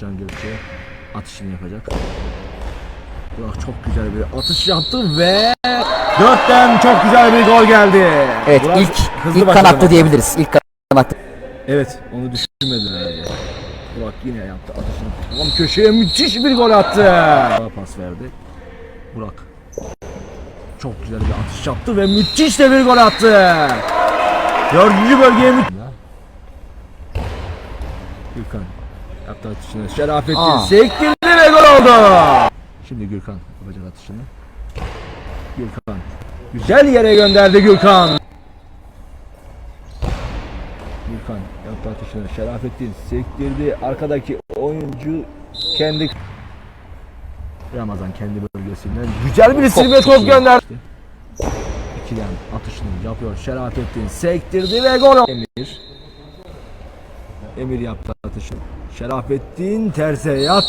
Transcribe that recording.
Can Gökçe atışını yapacak. Burak çok güzel bir atış yaptı ve dörtten çok güzel bir gol geldi. Evet Burak ilk hızlı ilk maça. diyebiliriz. İlk kanatlı. Evet onu düşünmedim herhalde. Burak yine yaptı atışını. Tam köşeye müthiş bir gol attı. Pas verdi. Burak çok güzel bir atış yaptı ve müthiş de bir gol attı. Dördüncü bölgeye mü... Gürkan yaptı atışını. Şerafettin Aa. sektirdi ve gol oldu. Şimdi Gürkan yapacak atışını. Gürkan. Güzel yere gönderdi Gürkan. Gürkan yaptı atışını. Şerafettin sektirdi. Arkadaki oyuncu kendi Ramazan kendi bölgesinden güzel bir isabet top gönderdi. İkiden atışını yapıyor. Şerafettin sektirdi ve gol oldu. Emir. Yaptı atışını. Şerafettin terse yattı